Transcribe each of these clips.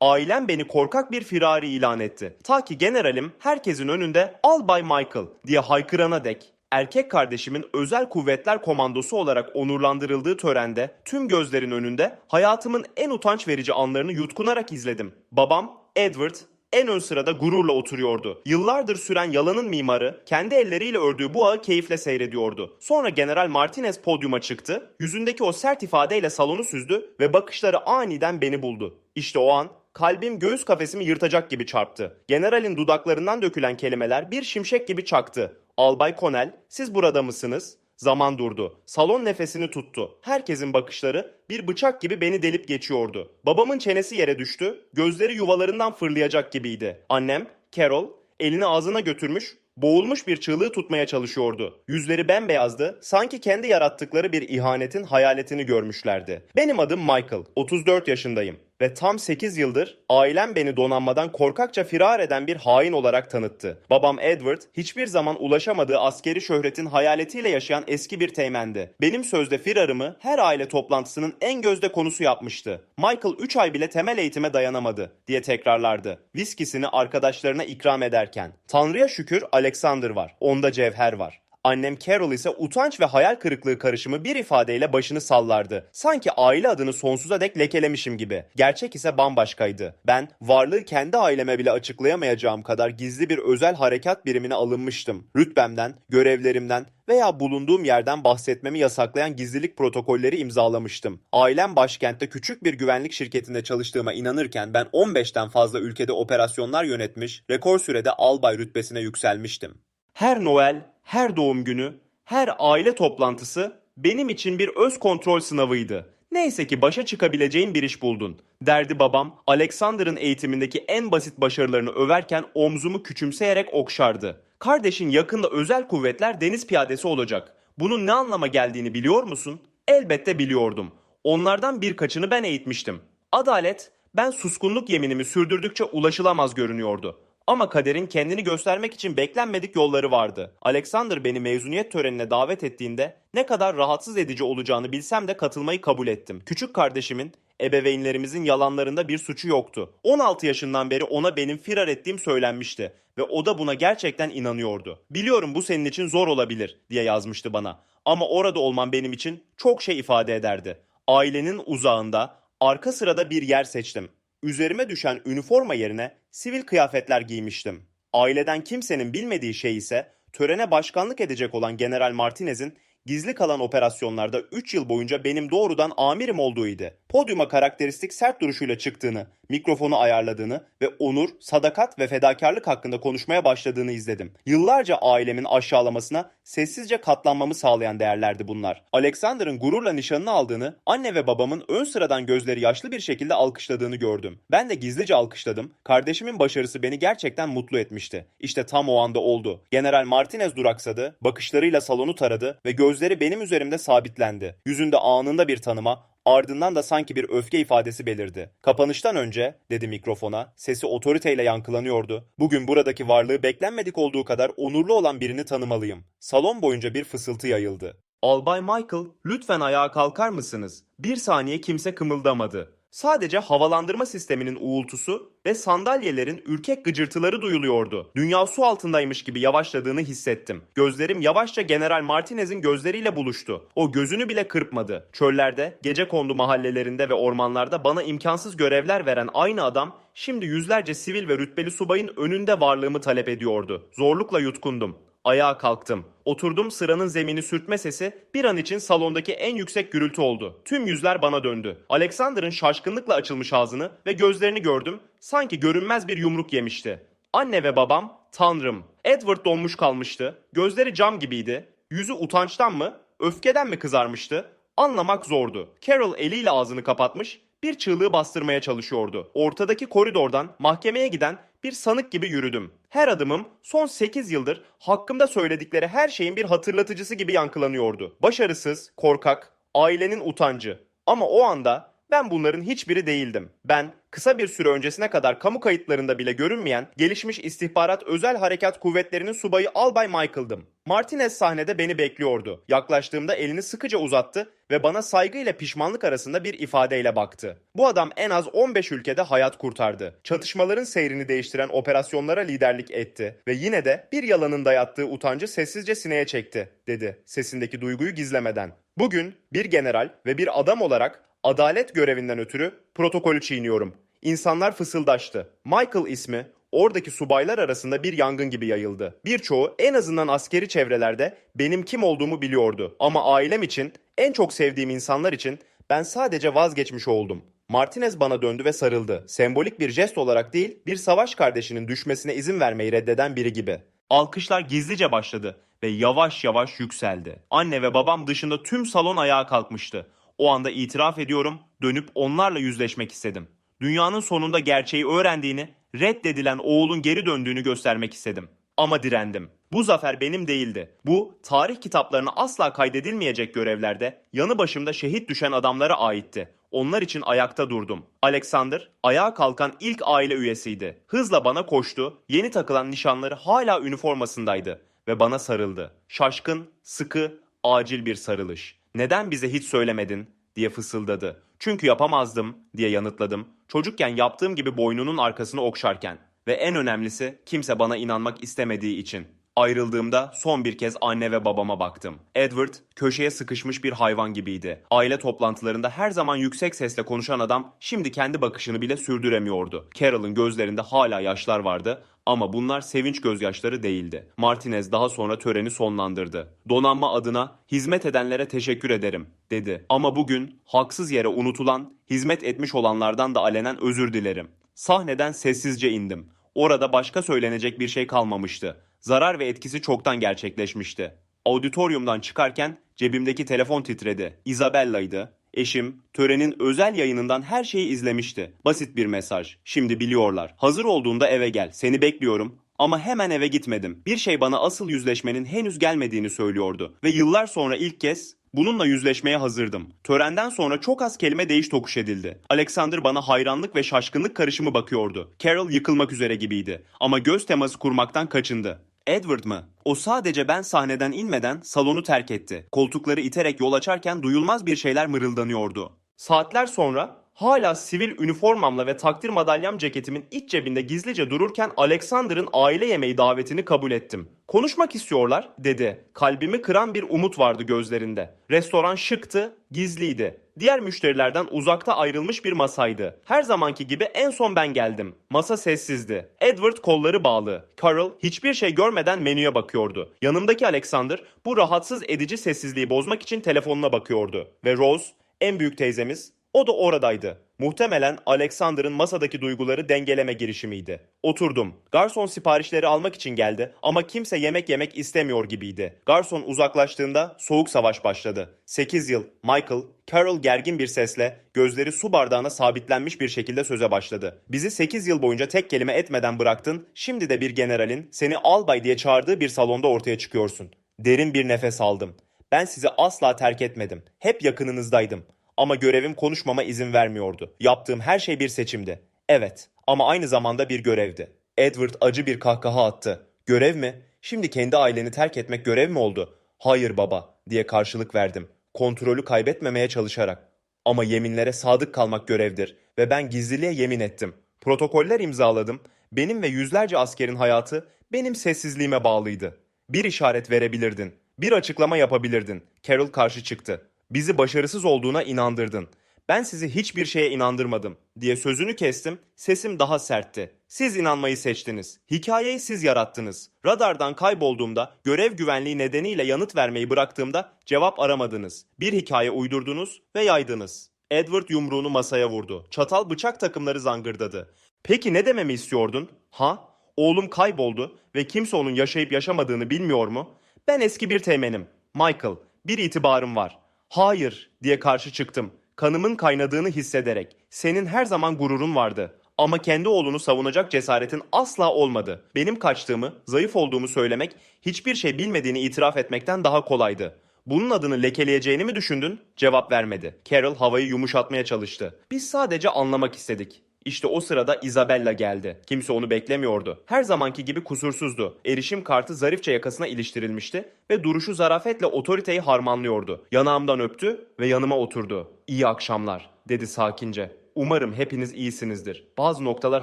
Ailem beni korkak bir firari ilan etti. Ta ki generalim herkesin önünde Albay Michael diye haykırana dek. Erkek kardeşimin özel kuvvetler komandosu olarak onurlandırıldığı törende tüm gözlerin önünde hayatımın en utanç verici anlarını yutkunarak izledim. Babam Edward en ön sırada gururla oturuyordu. Yıllardır süren yalanın mimarı kendi elleriyle ördüğü bu ağı keyifle seyrediyordu. Sonra General Martinez podyuma çıktı, yüzündeki o sert ifadeyle salonu süzdü ve bakışları aniden beni buldu. İşte o an kalbim göğüs kafesimi yırtacak gibi çarptı. Generalin dudaklarından dökülen kelimeler bir şimşek gibi çaktı. Albay Konel, siz burada mısınız? Zaman durdu. Salon nefesini tuttu. Herkesin bakışları bir bıçak gibi beni delip geçiyordu. Babamın çenesi yere düştü. Gözleri yuvalarından fırlayacak gibiydi. Annem, Carol, elini ağzına götürmüş, boğulmuş bir çığlığı tutmaya çalışıyordu. Yüzleri bembeyazdı, sanki kendi yarattıkları bir ihanetin hayaletini görmüşlerdi. Benim adım Michael, 34 yaşındayım ve tam 8 yıldır ailem beni donanmadan korkakça firar eden bir hain olarak tanıttı. Babam Edward hiçbir zaman ulaşamadığı askeri şöhretin hayaletiyle yaşayan eski bir teğmendi. Benim sözde firarımı her aile toplantısının en gözde konusu yapmıştı. Michael 3 ay bile temel eğitime dayanamadı diye tekrarlardı. Viskisini arkadaşlarına ikram ederken. Tanrı'ya şükür Alexander var. Onda cevher var. Annem Carol ise utanç ve hayal kırıklığı karışımı bir ifadeyle başını sallardı. Sanki aile adını sonsuza dek lekelemişim gibi. Gerçek ise bambaşkaydı. Ben varlığı kendi aileme bile açıklayamayacağım kadar gizli bir özel harekat birimine alınmıştım. Rütbemden, görevlerimden veya bulunduğum yerden bahsetmemi yasaklayan gizlilik protokolleri imzalamıştım. Ailem başkentte küçük bir güvenlik şirketinde çalıştığıma inanırken ben 15'ten fazla ülkede operasyonlar yönetmiş, rekor sürede albay rütbesine yükselmiştim. Her Noel, her doğum günü, her aile toplantısı benim için bir öz kontrol sınavıydı. Neyse ki başa çıkabileceğin bir iş buldun. Derdi babam, Alexander'ın eğitimindeki en basit başarılarını överken omzumu küçümseyerek okşardı. Kardeşin yakında özel kuvvetler deniz piyadesi olacak. Bunun ne anlama geldiğini biliyor musun? Elbette biliyordum. Onlardan birkaçını ben eğitmiştim. Adalet, ben suskunluk yeminimi sürdürdükçe ulaşılamaz görünüyordu. Ama kaderin kendini göstermek için beklenmedik yolları vardı. Alexander beni mezuniyet törenine davet ettiğinde ne kadar rahatsız edici olacağını bilsem de katılmayı kabul ettim. Küçük kardeşimin ebeveynlerimizin yalanlarında bir suçu yoktu. 16 yaşından beri ona benim firar ettiğim söylenmişti ve o da buna gerçekten inanıyordu. Biliyorum bu senin için zor olabilir diye yazmıştı bana. Ama orada olman benim için çok şey ifade ederdi. Ailenin uzağında, arka sırada bir yer seçtim. Üzerime düşen üniforma yerine sivil kıyafetler giymiştim. Aileden kimsenin bilmediği şey ise törene başkanlık edecek olan General Martinez'in gizli kalan operasyonlarda 3 yıl boyunca benim doğrudan amirim olduğuydu. Podyuma karakteristik sert duruşuyla çıktığını, mikrofonu ayarladığını ve onur, sadakat ve fedakarlık hakkında konuşmaya başladığını izledim. Yıllarca ailemin aşağılamasına sessizce katlanmamı sağlayan değerlerdi bunlar. Alexander'ın gururla nişanını aldığını, anne ve babamın ön sıradan gözleri yaşlı bir şekilde alkışladığını gördüm. Ben de gizlice alkışladım. Kardeşimin başarısı beni gerçekten mutlu etmişti. İşte tam o anda oldu. General Martinez duraksadı, bakışlarıyla salonu taradı ve gözleri benim üzerimde sabitlendi. Yüzünde anında bir tanıma, Ardından da sanki bir öfke ifadesi belirdi. Kapanıştan önce, dedi mikrofona, sesi otoriteyle yankılanıyordu. Bugün buradaki varlığı beklenmedik olduğu kadar onurlu olan birini tanımalıyım. Salon boyunca bir fısıltı yayıldı. Albay Michael, lütfen ayağa kalkar mısınız? Bir saniye kimse kımıldamadı. Sadece havalandırma sisteminin uğultusu ve sandalyelerin ürkek gıcırtıları duyuluyordu. Dünya su altındaymış gibi yavaşladığını hissettim. Gözlerim yavaşça General Martinez'in gözleriyle buluştu. O gözünü bile kırpmadı. Çöllerde, gece kondu mahallelerinde ve ormanlarda bana imkansız görevler veren aynı adam şimdi yüzlerce sivil ve rütbeli subayın önünde varlığımı talep ediyordu. Zorlukla yutkundum. Ayağa kalktım. Oturdum sıranın zemini sürtme sesi bir an için salondaki en yüksek gürültü oldu. Tüm yüzler bana döndü. Alexander'ın şaşkınlıkla açılmış ağzını ve gözlerini gördüm. Sanki görünmez bir yumruk yemişti. Anne ve babam, tanrım. Edward donmuş kalmıştı. Gözleri cam gibiydi. Yüzü utançtan mı, öfkeden mi kızarmıştı? Anlamak zordu. Carol eliyle ağzını kapatmış, bir çığlığı bastırmaya çalışıyordu. Ortadaki koridordan mahkemeye giden bir sanık gibi yürüdüm. Her adımım son 8 yıldır hakkımda söyledikleri her şeyin bir hatırlatıcısı gibi yankılanıyordu. Başarısız, korkak, ailenin utancı. Ama o anda Ben bunların hiçbiri değildim. Ben kısa bir süre öncesine kadar kamu kayıtlarında bile görünmeyen gelişmiş istihbarat özel harekat kuvvetlerinin subayı Albay Michael'dım. Martinez sahnede beni bekliyordu. Yaklaştığımda elini sıkıca uzattı ve bana saygı ile pişmanlık arasında bir ifadeyle baktı. Bu adam en az 15 ülkede hayat kurtardı. Çatışmaların seyrini değiştiren operasyonlara liderlik etti ve yine de bir yalanın dayattığı utancı sessizce sineye çekti, dedi sesindeki duyguyu gizlemeden. Bugün bir general ve bir adam olarak adalet görevinden ötürü protokolü çiğniyorum. İnsanlar fısıldaştı. Michael ismi oradaki subaylar arasında bir yangın gibi yayıldı. Birçoğu en azından askeri çevrelerde benim kim olduğumu biliyordu. Ama ailem için, en çok sevdiğim insanlar için ben sadece vazgeçmiş oldum. Martinez bana döndü ve sarıldı. Sembolik bir jest olarak değil, bir savaş kardeşinin düşmesine izin vermeyi reddeden biri gibi. Alkışlar gizlice başladı ve yavaş yavaş yükseldi. Anne ve babam dışında tüm salon ayağa kalkmıştı. O anda itiraf ediyorum, dönüp onlarla yüzleşmek istedim. Dünyanın sonunda gerçeği öğrendiğini, reddedilen oğulun geri döndüğünü göstermek istedim. Ama direndim. Bu zafer benim değildi. Bu tarih kitaplarına asla kaydedilmeyecek görevlerde yanı başımda şehit düşen adamlara aitti. Onlar için ayakta durdum. Alexander ayağa kalkan ilk aile üyesiydi. Hızla bana koştu. Yeni takılan nişanları hala üniformasındaydı ve bana sarıldı. Şaşkın, sıkı, acil bir sarılış. Neden bize hiç söylemedin diye fısıldadı. Çünkü yapamazdım diye yanıtladım. Çocukken yaptığım gibi boynunun arkasını okşarken ve en önemlisi kimse bana inanmak istemediği için. Ayrıldığımda son bir kez anne ve babama baktım. Edward köşeye sıkışmış bir hayvan gibiydi. Aile toplantılarında her zaman yüksek sesle konuşan adam şimdi kendi bakışını bile sürdüremiyordu. Carol'ın gözlerinde hala yaşlar vardı ama bunlar sevinç gözyaşları değildi. Martinez daha sonra töreni sonlandırdı. Donanma adına hizmet edenlere teşekkür ederim dedi. Ama bugün haksız yere unutulan, hizmet etmiş olanlardan da alenen özür dilerim. Sahneden sessizce indim. Orada başka söylenecek bir şey kalmamıştı. Zarar ve etkisi çoktan gerçekleşmişti. Auditoriumdan çıkarken cebimdeki telefon titredi. Isabella'ydı. Eşim törenin özel yayınından her şeyi izlemişti. Basit bir mesaj. Şimdi biliyorlar. Hazır olduğunda eve gel. Seni bekliyorum. Ama hemen eve gitmedim. Bir şey bana asıl yüzleşmenin henüz gelmediğini söylüyordu. Ve yıllar sonra ilk kez bununla yüzleşmeye hazırdım. Törenden sonra çok az kelime değiş tokuş edildi. Alexander bana hayranlık ve şaşkınlık karışımı bakıyordu. Carol yıkılmak üzere gibiydi. Ama göz teması kurmaktan kaçındı. Edward mı? O sadece ben sahneden inmeden salonu terk etti. Koltukları iterek yol açarken duyulmaz bir şeyler mırıldanıyordu. Saatler sonra hala sivil üniformamla ve takdir madalyam ceketimin iç cebinde gizlice dururken Alexander'ın aile yemeği davetini kabul ettim. Konuşmak istiyorlar dedi. Kalbimi kıran bir umut vardı gözlerinde. Restoran şıktı, gizliydi. Diğer müşterilerden uzakta ayrılmış bir masaydı. Her zamanki gibi en son ben geldim. Masa sessizdi. Edward kolları bağlı. Carol hiçbir şey görmeden menüye bakıyordu. Yanımdaki Alexander bu rahatsız edici sessizliği bozmak için telefonuna bakıyordu. Ve Rose, en büyük teyzemiz, o da oradaydı. Muhtemelen Alexander'ın masadaki duyguları dengeleme girişimiydi. Oturdum. Garson siparişleri almak için geldi ama kimse yemek yemek istemiyor gibiydi. Garson uzaklaştığında soğuk savaş başladı. 8 yıl Michael, Carol gergin bir sesle gözleri su bardağına sabitlenmiş bir şekilde söze başladı. Bizi 8 yıl boyunca tek kelime etmeden bıraktın. Şimdi de bir generalin seni albay diye çağırdığı bir salonda ortaya çıkıyorsun. Derin bir nefes aldım. Ben sizi asla terk etmedim. Hep yakınınızdaydım. Ama görevim konuşmama izin vermiyordu. Yaptığım her şey bir seçimdi. Evet ama aynı zamanda bir görevdi. Edward acı bir kahkaha attı. Görev mi? Şimdi kendi aileni terk etmek görev mi oldu? Hayır baba diye karşılık verdim. Kontrolü kaybetmemeye çalışarak. Ama yeminlere sadık kalmak görevdir ve ben gizliliğe yemin ettim. Protokoller imzaladım. Benim ve yüzlerce askerin hayatı benim sessizliğime bağlıydı. Bir işaret verebilirdin. Bir açıklama yapabilirdin. Carol karşı çıktı. Bizi başarısız olduğuna inandırdın. Ben sizi hiçbir şeye inandırmadım diye sözünü kestim. Sesim daha sertti. Siz inanmayı seçtiniz. Hikayeyi siz yarattınız. Radardan kaybolduğumda, görev güvenliği nedeniyle yanıt vermeyi bıraktığımda cevap aramadınız. Bir hikaye uydurdunuz ve yaydınız. Edward yumruğunu masaya vurdu. Çatal bıçak takımları zangırdadı. Peki ne dememi istiyordun? Ha? Oğlum kayboldu ve kimse onun yaşayıp yaşamadığını bilmiyor mu? Ben eski bir teğmenim. Michael, bir itibarım var. Hayır diye karşı çıktım. Kanımın kaynadığını hissederek. Senin her zaman gururun vardı. Ama kendi oğlunu savunacak cesaretin asla olmadı. Benim kaçtığımı, zayıf olduğumu söylemek, hiçbir şey bilmediğini itiraf etmekten daha kolaydı. Bunun adını lekeleyeceğini mi düşündün? Cevap vermedi. Carol havayı yumuşatmaya çalıştı. Biz sadece anlamak istedik. İşte o sırada Isabella geldi. Kimse onu beklemiyordu. Her zamanki gibi kusursuzdu. Erişim kartı zarifçe yakasına iliştirilmişti ve duruşu zarafetle otoriteyi harmanlıyordu. Yanağımdan öptü ve yanıma oturdu. İyi akşamlar dedi sakince. Umarım hepiniz iyisinizdir. Bazı noktalar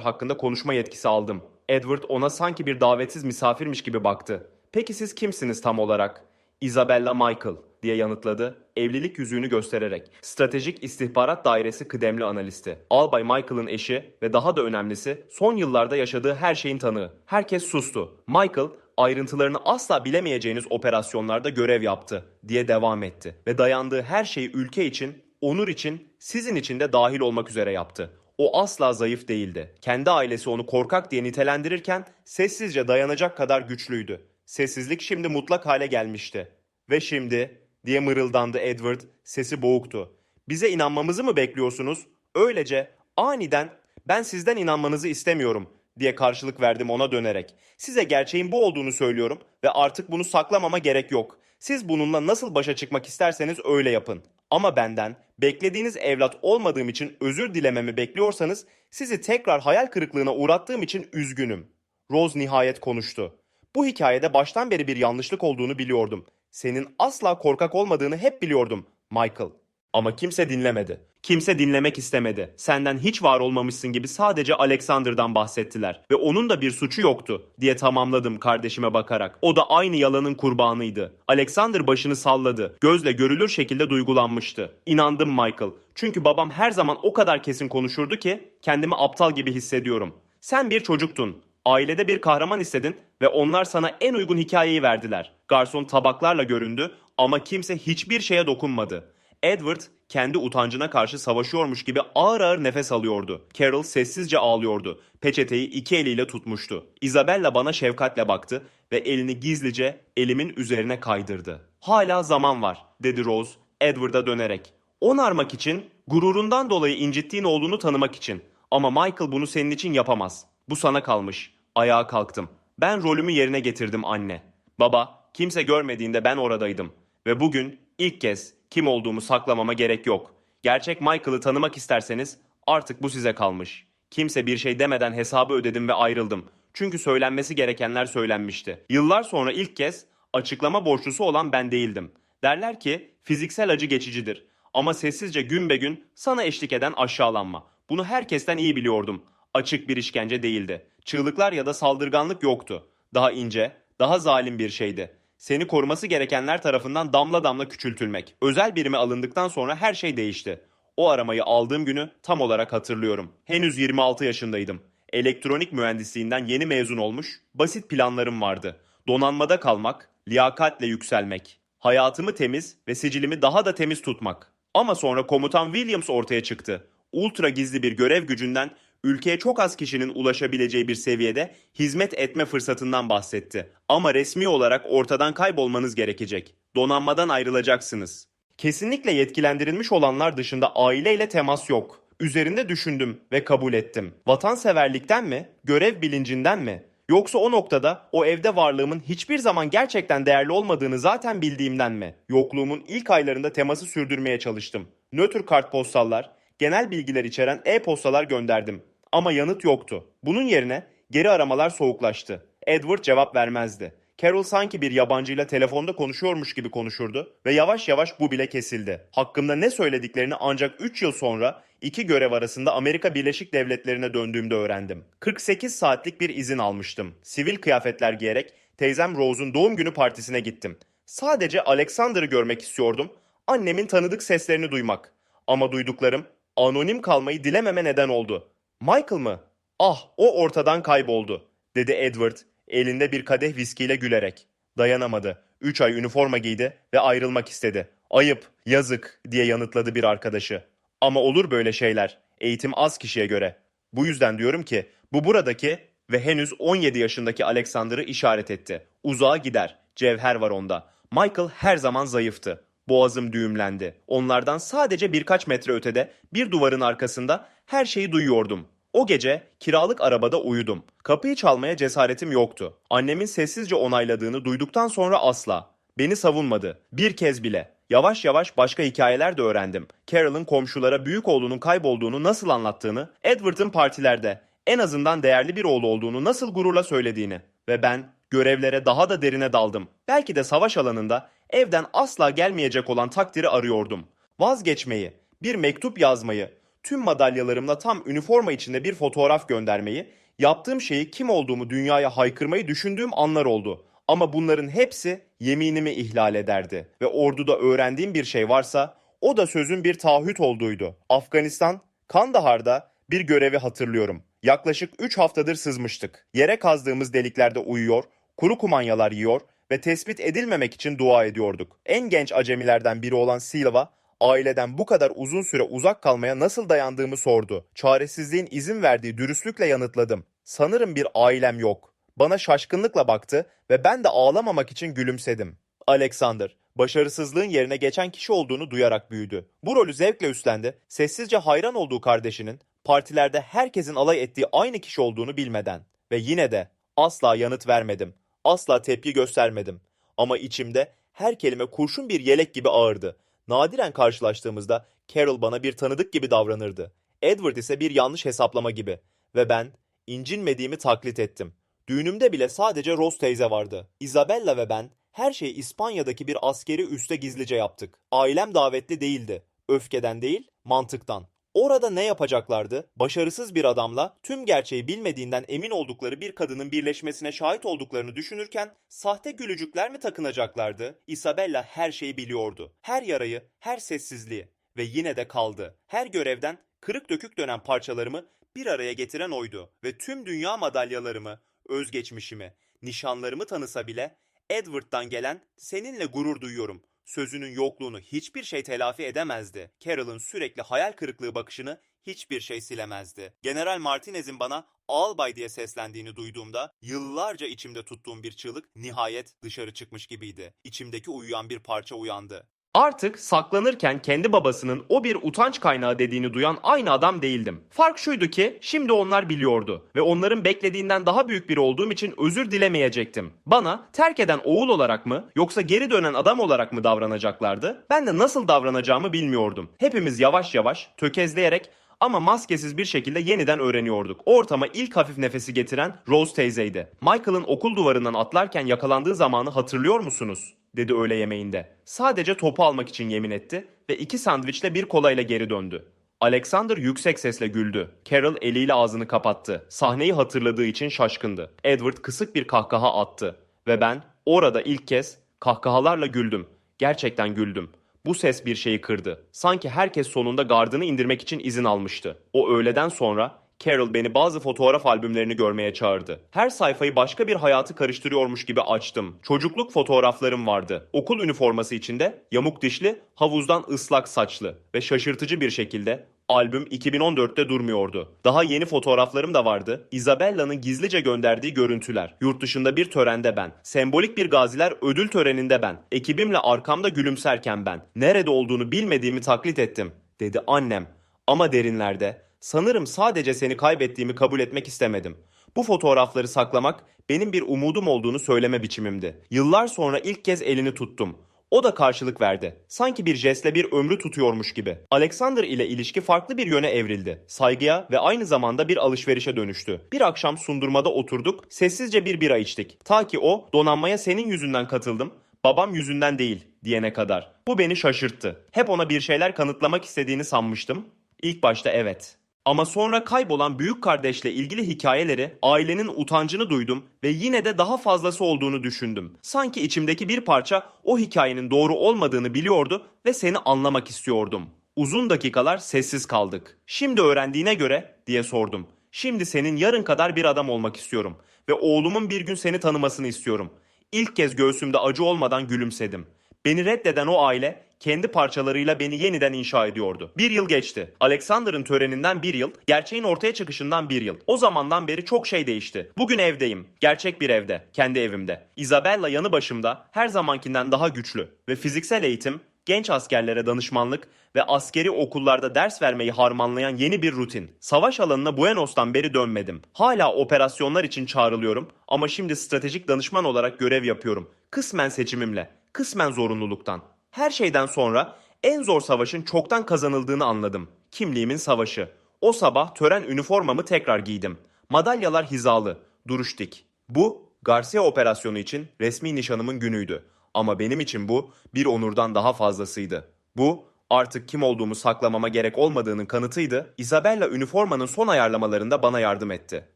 hakkında konuşma yetkisi aldım. Edward ona sanki bir davetsiz misafirmiş gibi baktı. Peki siz kimsiniz tam olarak? Isabella Michael diye yanıtladı evlilik yüzüğünü göstererek. Stratejik İstihbarat Dairesi kıdemli analisti. Albay Michael'ın eşi ve daha da önemlisi son yıllarda yaşadığı her şeyin tanığı. Herkes sustu. Michael ayrıntılarını asla bilemeyeceğiniz operasyonlarda görev yaptı diye devam etti ve dayandığı her şeyi ülke için, onur için, sizin için de dahil olmak üzere yaptı. O asla zayıf değildi. Kendi ailesi onu korkak diye nitelendirirken sessizce dayanacak kadar güçlüydü. Sessizlik şimdi mutlak hale gelmişti. Ve şimdi diye mırıldandı Edward, sesi boğuktu. Bize inanmamızı mı bekliyorsunuz? Öylece aniden ben sizden inanmanızı istemiyorum diye karşılık verdim ona dönerek. Size gerçeğin bu olduğunu söylüyorum ve artık bunu saklamama gerek yok. Siz bununla nasıl başa çıkmak isterseniz öyle yapın. Ama benden beklediğiniz evlat olmadığım için özür dilememi bekliyorsanız sizi tekrar hayal kırıklığına uğrattığım için üzgünüm. Rose nihayet konuştu. Bu hikayede baştan beri bir yanlışlık olduğunu biliyordum. Senin asla korkak olmadığını hep biliyordum, Michael. Ama kimse dinlemedi. Kimse dinlemek istemedi. Senden hiç var olmamışsın gibi sadece Alexander'dan bahsettiler. Ve onun da bir suçu yoktu diye tamamladım kardeşime bakarak. O da aynı yalanın kurbanıydı. Alexander başını salladı. Gözle görülür şekilde duygulanmıştı. İnandım Michael. Çünkü babam her zaman o kadar kesin konuşurdu ki kendimi aptal gibi hissediyorum. Sen bir çocuktun. Ailede bir kahraman istedin ve onlar sana en uygun hikayeyi verdiler. Garson tabaklarla göründü ama kimse hiçbir şeye dokunmadı. Edward kendi utancına karşı savaşıyormuş gibi ağır ağır nefes alıyordu. Carol sessizce ağlıyordu. Peçeteyi iki eliyle tutmuştu. Isabella bana şefkatle baktı ve elini gizlice elimin üzerine kaydırdı. Hala zaman var dedi Rose Edward'a dönerek. Onarmak için, gururundan dolayı incittiğin oğlunu tanımak için. Ama Michael bunu senin için yapamaz. Bu sana kalmış. Ayağa kalktım. Ben rolümü yerine getirdim anne. Baba, kimse görmediğinde ben oradaydım. Ve bugün ilk kez kim olduğumu saklamama gerek yok. Gerçek Michael'ı tanımak isterseniz artık bu size kalmış. Kimse bir şey demeden hesabı ödedim ve ayrıldım. Çünkü söylenmesi gerekenler söylenmişti. Yıllar sonra ilk kez açıklama borçlusu olan ben değildim. Derler ki fiziksel acı geçicidir. Ama sessizce gün be gün sana eşlik eden aşağılanma. Bunu herkesten iyi biliyordum. Açık bir işkence değildi. Çığlıklar ya da saldırganlık yoktu. Daha ince, daha zalim bir şeydi. Seni koruması gerekenler tarafından damla damla küçültülmek. Özel birime alındıktan sonra her şey değişti. O aramayı aldığım günü tam olarak hatırlıyorum. Henüz 26 yaşındaydım. Elektronik mühendisliğinden yeni mezun olmuş, basit planlarım vardı. Donanmada kalmak, liyakatle yükselmek. Hayatımı temiz ve sicilimi daha da temiz tutmak. Ama sonra komutan Williams ortaya çıktı. Ultra gizli bir görev gücünden ülkeye çok az kişinin ulaşabileceği bir seviyede hizmet etme fırsatından bahsetti. Ama resmi olarak ortadan kaybolmanız gerekecek. Donanmadan ayrılacaksınız. Kesinlikle yetkilendirilmiş olanlar dışında aileyle temas yok. Üzerinde düşündüm ve kabul ettim. Vatanseverlikten mi? Görev bilincinden mi? Yoksa o noktada o evde varlığımın hiçbir zaman gerçekten değerli olmadığını zaten bildiğimden mi? Yokluğumun ilk aylarında teması sürdürmeye çalıştım. Nötr kartpostallar, genel bilgiler içeren e-postalar gönderdim. Ama yanıt yoktu. Bunun yerine geri aramalar soğuklaştı. Edward cevap vermezdi. Carol sanki bir yabancıyla telefonda konuşuyormuş gibi konuşurdu ve yavaş yavaş bu bile kesildi. Hakkımda ne söylediklerini ancak 3 yıl sonra iki görev arasında Amerika Birleşik Devletleri'ne döndüğümde öğrendim. 48 saatlik bir izin almıştım. Sivil kıyafetler giyerek teyzem Rose'un doğum günü partisine gittim. Sadece Alexander'ı görmek istiyordum. Annemin tanıdık seslerini duymak. Ama duyduklarım anonim kalmayı dilememe neden oldu. Michael mı? Ah o ortadan kayboldu dedi Edward elinde bir kadeh viskiyle gülerek. Dayanamadı. Üç ay üniforma giydi ve ayrılmak istedi. Ayıp, yazık diye yanıtladı bir arkadaşı. Ama olur böyle şeyler. Eğitim az kişiye göre. Bu yüzden diyorum ki bu buradaki ve henüz 17 yaşındaki Alexander'ı işaret etti. Uzağa gider. Cevher var onda. Michael her zaman zayıftı. Boğazım düğümlendi. Onlardan sadece birkaç metre ötede bir duvarın arkasında her şeyi duyuyordum. O gece kiralık arabada uyudum. Kapıyı çalmaya cesaretim yoktu. Annemin sessizce onayladığını duyduktan sonra asla. Beni savunmadı. Bir kez bile. Yavaş yavaş başka hikayeler de öğrendim. Carol'ın komşulara büyük oğlunun kaybolduğunu nasıl anlattığını, Edward'ın partilerde en azından değerli bir oğlu olduğunu nasıl gururla söylediğini. Ve ben görevlere daha da derine daldım. Belki de savaş alanında evden asla gelmeyecek olan takdiri arıyordum. Vazgeçmeyi, bir mektup yazmayı, tüm madalyalarımla tam üniforma içinde bir fotoğraf göndermeyi, yaptığım şeyi kim olduğumu dünyaya haykırmayı düşündüğüm anlar oldu. Ama bunların hepsi yeminimi ihlal ederdi. Ve orduda öğrendiğim bir şey varsa o da sözün bir taahhüt olduğuydu. Afganistan, Kandahar'da bir görevi hatırlıyorum. Yaklaşık 3 haftadır sızmıştık. Yere kazdığımız deliklerde uyuyor, kuru kumanyalar yiyor ve tespit edilmemek için dua ediyorduk. En genç acemilerden biri olan Silva, aileden bu kadar uzun süre uzak kalmaya nasıl dayandığımı sordu. Çaresizliğin izin verdiği dürüstlükle yanıtladım. Sanırım bir ailem yok. Bana şaşkınlıkla baktı ve ben de ağlamamak için gülümsedim. Alexander, başarısızlığın yerine geçen kişi olduğunu duyarak büyüdü. Bu rolü zevkle üstlendi, sessizce hayran olduğu kardeşinin, partilerde herkesin alay ettiği aynı kişi olduğunu bilmeden. Ve yine de asla yanıt vermedim. Asla tepki göstermedim. Ama içimde her kelime kurşun bir yelek gibi ağırdı. Nadiren karşılaştığımızda Carol bana bir tanıdık gibi davranırdı. Edward ise bir yanlış hesaplama gibi. Ve ben incinmediğimi taklit ettim. Düğünümde bile sadece Rose teyze vardı. Isabella ve ben her şeyi İspanya'daki bir askeri üste gizlice yaptık. Ailem davetli değildi. Öfkeden değil, mantıktan. Orada ne yapacaklardı? Başarısız bir adamla tüm gerçeği bilmediğinden emin oldukları bir kadının birleşmesine şahit olduklarını düşünürken sahte gülücükler mi takınacaklardı? Isabella her şeyi biliyordu. Her yarayı, her sessizliği ve yine de kaldı. Her görevden kırık dökük dönen parçalarımı bir araya getiren oydu ve tüm dünya madalyalarımı, özgeçmişimi, nişanlarımı tanısa bile Edward'dan gelen seninle gurur duyuyorum. Sözünün yokluğunu hiçbir şey telafi edemezdi. Carol'ın sürekli hayal kırıklığı bakışını hiçbir şey silemezdi. General Martinez'in bana albay diye seslendiğini duyduğumda yıllarca içimde tuttuğum bir çığlık nihayet dışarı çıkmış gibiydi. İçimdeki uyuyan bir parça uyandı. Artık saklanırken kendi babasının o bir utanç kaynağı dediğini duyan aynı adam değildim. Fark şuydu ki şimdi onlar biliyordu ve onların beklediğinden daha büyük biri olduğum için özür dilemeyecektim. Bana terk eden oğul olarak mı yoksa geri dönen adam olarak mı davranacaklardı? Ben de nasıl davranacağımı bilmiyordum. Hepimiz yavaş yavaş tökezleyerek ama maskesiz bir şekilde yeniden öğreniyorduk. Ortama ilk hafif nefesi getiren Rose teyzeydi. Michael'ın okul duvarından atlarken yakalandığı zamanı hatırlıyor musunuz? Dedi öğle yemeğinde. Sadece topu almak için yemin etti ve iki sandviçle bir kolayla geri döndü. Alexander yüksek sesle güldü. Carol eliyle ağzını kapattı. Sahneyi hatırladığı için şaşkındı. Edward kısık bir kahkaha attı. Ve ben orada ilk kez kahkahalarla güldüm. Gerçekten güldüm. Bu ses bir şeyi kırdı. Sanki herkes sonunda gardını indirmek için izin almıştı. O öğleden sonra Carol beni bazı fotoğraf albümlerini görmeye çağırdı. Her sayfayı başka bir hayatı karıştırıyormuş gibi açtım. Çocukluk fotoğraflarım vardı. Okul üniforması içinde yamuk dişli, havuzdan ıslak saçlı ve şaşırtıcı bir şekilde albüm 2014'te durmuyordu. Daha yeni fotoğraflarım da vardı. Isabella'nın gizlice gönderdiği görüntüler. Yurt dışında bir törende ben. Sembolik bir gaziler ödül töreninde ben. Ekibimle arkamda gülümserken ben. Nerede olduğunu bilmediğimi taklit ettim, dedi annem. Ama derinlerde Sanırım sadece seni kaybettiğimi kabul etmek istemedim. Bu fotoğrafları saklamak benim bir umudum olduğunu söyleme biçimimdi. Yıllar sonra ilk kez elini tuttum. O da karşılık verdi. Sanki bir jestle bir ömrü tutuyormuş gibi. Alexander ile ilişki farklı bir yöne evrildi. Saygıya ve aynı zamanda bir alışverişe dönüştü. Bir akşam sundurmada oturduk, sessizce bir bira içtik. Ta ki o, donanmaya senin yüzünden katıldım, babam yüzünden değil diyene kadar. Bu beni şaşırttı. Hep ona bir şeyler kanıtlamak istediğini sanmıştım. İlk başta evet. Ama sonra kaybolan büyük kardeşle ilgili hikayeleri, ailenin utancını duydum ve yine de daha fazlası olduğunu düşündüm. Sanki içimdeki bir parça o hikayenin doğru olmadığını biliyordu ve seni anlamak istiyordum. Uzun dakikalar sessiz kaldık. Şimdi öğrendiğine göre diye sordum. Şimdi senin yarın kadar bir adam olmak istiyorum ve oğlumun bir gün seni tanımasını istiyorum. İlk kez göğsümde acı olmadan gülümsedim. Beni reddeden o aile kendi parçalarıyla beni yeniden inşa ediyordu. Bir yıl geçti. Alexander'ın töreninden bir yıl, gerçeğin ortaya çıkışından bir yıl. O zamandan beri çok şey değişti. Bugün evdeyim. Gerçek bir evde. Kendi evimde. Isabella yanı başımda her zamankinden daha güçlü. Ve fiziksel eğitim, genç askerlere danışmanlık ve askeri okullarda ders vermeyi harmanlayan yeni bir rutin. Savaş alanına Buenos'tan beri dönmedim. Hala operasyonlar için çağrılıyorum ama şimdi stratejik danışman olarak görev yapıyorum. Kısmen seçimimle kısmen zorunluluktan. Her şeyden sonra en zor savaşın çoktan kazanıldığını anladım. Kimliğimin savaşı. O sabah tören üniformamı tekrar giydim. Madalyalar hizalı, duruş dik. Bu Garcia operasyonu için resmi nişanımın günüydü. Ama benim için bu bir onurdan daha fazlasıydı. Bu artık kim olduğumu saklamama gerek olmadığının kanıtıydı. Isabella üniformanın son ayarlamalarında bana yardım etti.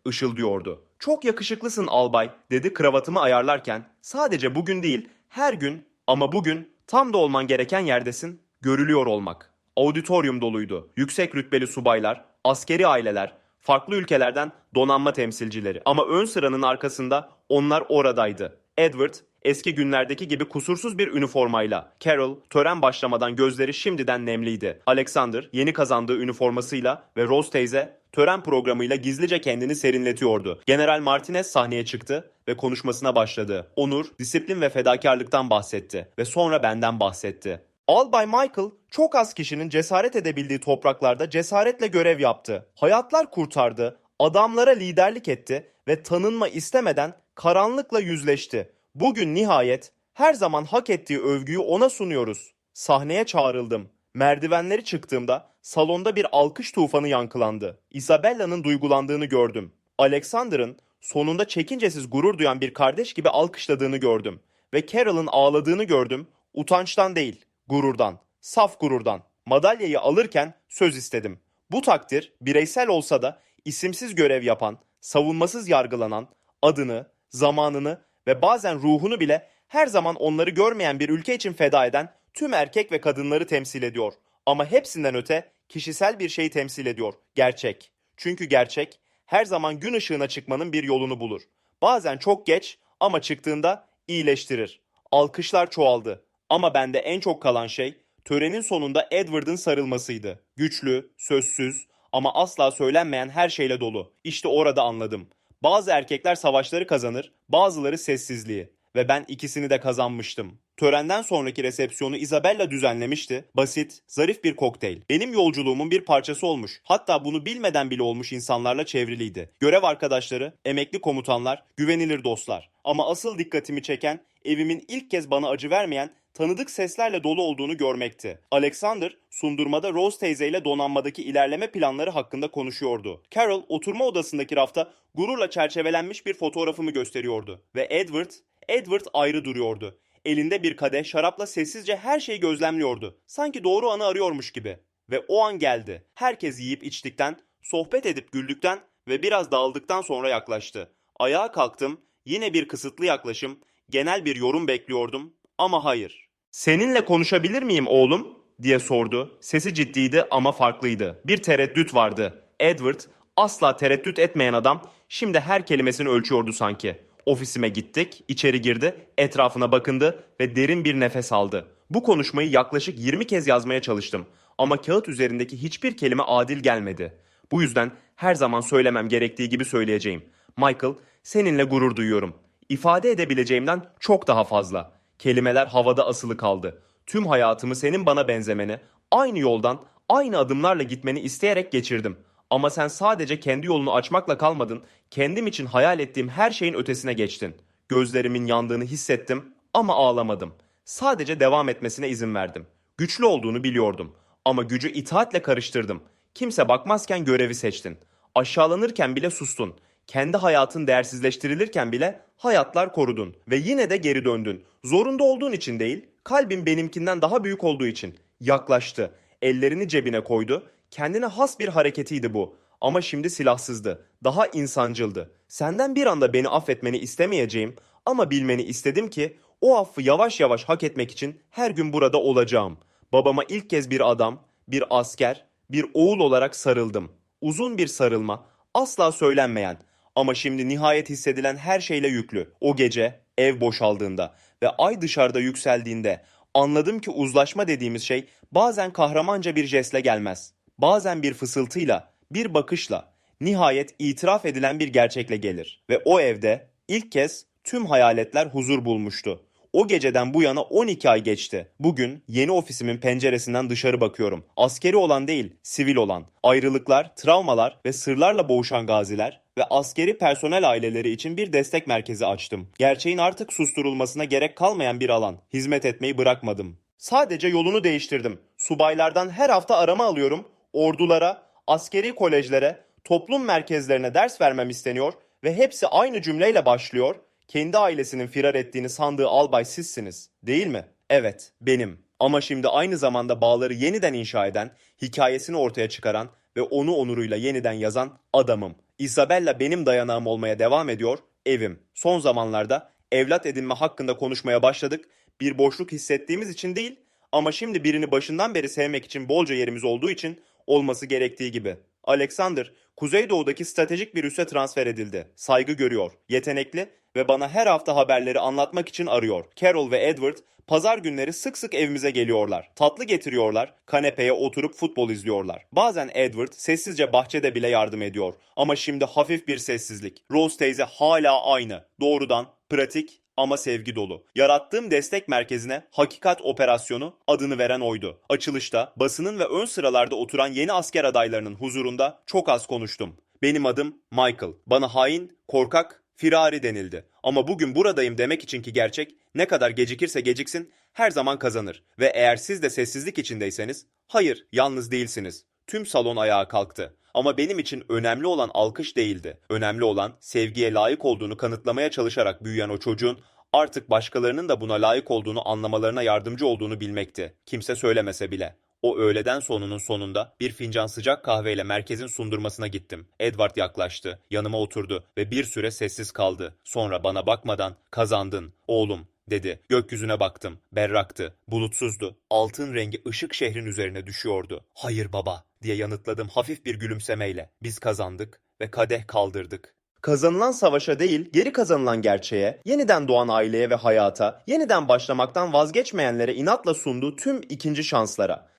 Işıldıyordu. Çok yakışıklısın albay dedi kravatımı ayarlarken. Sadece bugün değil her gün ama bugün tam da olman gereken yerdesin. Görülüyor olmak. Auditorium doluydu. Yüksek rütbeli subaylar, askeri aileler, farklı ülkelerden donanma temsilcileri. Ama ön sıranın arkasında onlar oradaydı. Edward eski günlerdeki gibi kusursuz bir üniformayla. Carol tören başlamadan gözleri şimdiden nemliydi. Alexander yeni kazandığı üniformasıyla ve Rose teyze tören programıyla gizlice kendini serinletiyordu. General Martinez sahneye çıktı ve konuşmasına başladı. Onur, disiplin ve fedakarlıktan bahsetti ve sonra benden bahsetti. Albay Michael çok az kişinin cesaret edebildiği topraklarda cesaretle görev yaptı. Hayatlar kurtardı, adamlara liderlik etti ve tanınma istemeden karanlıkla yüzleşti. Bugün nihayet her zaman hak ettiği övgüyü ona sunuyoruz. Sahneye çağrıldım. Merdivenleri çıktığımda salonda bir alkış tufanı yankılandı. Isabella'nın duygulandığını gördüm. Alexander'ın sonunda çekincesiz gurur duyan bir kardeş gibi alkışladığını gördüm. Ve Carol'ın ağladığını gördüm. Utançtan değil, gururdan. Saf gururdan. Madalyayı alırken söz istedim. Bu takdir bireysel olsa da isimsiz görev yapan, savunmasız yargılanan, adını, zamanını ve bazen ruhunu bile her zaman onları görmeyen bir ülke için feda eden tüm erkek ve kadınları temsil ediyor. Ama hepsinden öte kişisel bir şeyi temsil ediyor. Gerçek. Çünkü gerçek her zaman gün ışığına çıkmanın bir yolunu bulur. Bazen çok geç ama çıktığında iyileştirir. Alkışlar çoğaldı. Ama bende en çok kalan şey törenin sonunda Edward'ın sarılmasıydı. Güçlü, sözsüz ama asla söylenmeyen her şeyle dolu. İşte orada anladım. Bazı erkekler savaşları kazanır, bazıları sessizliği. Ve ben ikisini de kazanmıştım. Törenden sonraki resepsiyonu Isabella düzenlemişti. Basit, zarif bir kokteyl. Benim yolculuğumun bir parçası olmuş. Hatta bunu bilmeden bile olmuş insanlarla çevriliydi. Görev arkadaşları, emekli komutanlar, güvenilir dostlar. Ama asıl dikkatimi çeken, evimin ilk kez bana acı vermeyen tanıdık seslerle dolu olduğunu görmekti. Alexander sundurmada Rose teyzeyle donanmadaki ilerleme planları hakkında konuşuyordu. Carol oturma odasındaki rafta gururla çerçevelenmiş bir fotoğrafımı gösteriyordu ve Edward, Edward ayrı duruyordu. Elinde bir kadeh şarapla sessizce her şeyi gözlemliyordu. Sanki doğru anı arıyormuş gibi. Ve o an geldi. Herkes yiyip içtikten, sohbet edip güldükten ve biraz dağıldıktan sonra yaklaştı. Ayağa kalktım. Yine bir kısıtlı yaklaşım, genel bir yorum bekliyordum ama hayır. Seninle konuşabilir miyim oğlum? diye sordu. Sesi ciddiydi ama farklıydı. Bir tereddüt vardı. Edward, asla tereddüt etmeyen adam, şimdi her kelimesini ölçüyordu sanki. Ofisime gittik, içeri girdi, etrafına bakındı ve derin bir nefes aldı. Bu konuşmayı yaklaşık 20 kez yazmaya çalıştım ama kağıt üzerindeki hiçbir kelime adil gelmedi. Bu yüzden her zaman söylemem gerektiği gibi söyleyeceğim. Michael, seninle gurur duyuyorum. İfade edebileceğimden çok daha fazla. Kelimeler havada asılı kaldı. Tüm hayatımı senin bana benzemeni, aynı yoldan, aynı adımlarla gitmeni isteyerek geçirdim. Ama sen sadece kendi yolunu açmakla kalmadın, kendim için hayal ettiğim her şeyin ötesine geçtin. Gözlerimin yandığını hissettim ama ağlamadım. Sadece devam etmesine izin verdim. Güçlü olduğunu biliyordum ama gücü itaatle karıştırdım. Kimse bakmazken görevi seçtin. Aşağılanırken bile sustun. Kendi hayatın değersizleştirilirken bile hayatlar korudun ve yine de geri döndün. Zorunda olduğun için değil, kalbin benimkinden daha büyük olduğu için. Yaklaştı, ellerini cebine koydu. Kendine has bir hareketiydi bu. Ama şimdi silahsızdı. Daha insancıldı. Senden bir anda beni affetmeni istemeyeceğim ama bilmeni istedim ki o affı yavaş yavaş hak etmek için her gün burada olacağım. Babama ilk kez bir adam, bir asker, bir oğul olarak sarıldım. Uzun bir sarılma, asla söylenmeyen ama şimdi nihayet hissedilen her şeyle yüklü. O gece ev boşaldığında ve ay dışarıda yükseldiğinde anladım ki uzlaşma dediğimiz şey bazen kahramanca bir jestle gelmez. Bazen bir fısıltıyla, bir bakışla, nihayet itiraf edilen bir gerçekle gelir. Ve o evde ilk kez tüm hayaletler huzur bulmuştu. O geceden bu yana 12 ay geçti. Bugün yeni ofisimin penceresinden dışarı bakıyorum. Askeri olan değil, sivil olan. Ayrılıklar, travmalar ve sırlarla boğuşan gaziler ve askeri personel aileleri için bir destek merkezi açtım. Gerçeğin artık susturulmasına gerek kalmayan bir alan. Hizmet etmeyi bırakmadım. Sadece yolunu değiştirdim. Subaylardan her hafta arama alıyorum. Ordulara, askeri kolejlere, toplum merkezlerine ders vermem isteniyor ve hepsi aynı cümleyle başlıyor. Kendi ailesinin firar ettiğini sandığı albay sizsiniz, değil mi? Evet, benim. Ama şimdi aynı zamanda bağları yeniden inşa eden, hikayesini ortaya çıkaran ve onu onuruyla yeniden yazan adamım. Isabella benim dayanağım olmaya devam ediyor, evim. Son zamanlarda evlat edinme hakkında konuşmaya başladık. Bir boşluk hissettiğimiz için değil ama şimdi birini başından beri sevmek için bolca yerimiz olduğu için olması gerektiği gibi. Alexander, Kuzeydoğu'daki stratejik bir üsse transfer edildi. Saygı görüyor, yetenekli ve bana her hafta haberleri anlatmak için arıyor. Carol ve Edward pazar günleri sık sık evimize geliyorlar. Tatlı getiriyorlar, kanepeye oturup futbol izliyorlar. Bazen Edward sessizce bahçede bile yardım ediyor. Ama şimdi hafif bir sessizlik. Rose teyze hala aynı. Doğrudan, pratik ama sevgi dolu. Yarattığım destek merkezine Hakikat Operasyonu adını veren oydu. Açılışta basının ve ön sıralarda oturan yeni asker adaylarının huzurunda çok az konuştum. Benim adım Michael. Bana hain, korkak, firari denildi. Ama bugün buradayım demek için ki gerçek ne kadar gecikirse geciksin her zaman kazanır. Ve eğer siz de sessizlik içindeyseniz hayır yalnız değilsiniz. Tüm salon ayağa kalktı. Ama benim için önemli olan alkış değildi. Önemli olan sevgiye layık olduğunu kanıtlamaya çalışarak büyüyen o çocuğun artık başkalarının da buna layık olduğunu anlamalarına yardımcı olduğunu bilmekti. Kimse söylemese bile. O öğleden sonunun sonunda bir fincan sıcak kahveyle merkezin sundurmasına gittim. Edward yaklaştı, yanıma oturdu ve bir süre sessiz kaldı. Sonra bana bakmadan kazandın oğlum dedi. Gökyüzüne baktım. Berraktı, bulutsuzdu. Altın rengi ışık şehrin üzerine düşüyordu. Hayır baba diye yanıtladım hafif bir gülümsemeyle. Biz kazandık ve kadeh kaldırdık. Kazanılan savaşa değil, geri kazanılan gerçeğe, yeniden doğan aileye ve hayata, yeniden başlamaktan vazgeçmeyenlere inatla sunduğu tüm ikinci şanslara.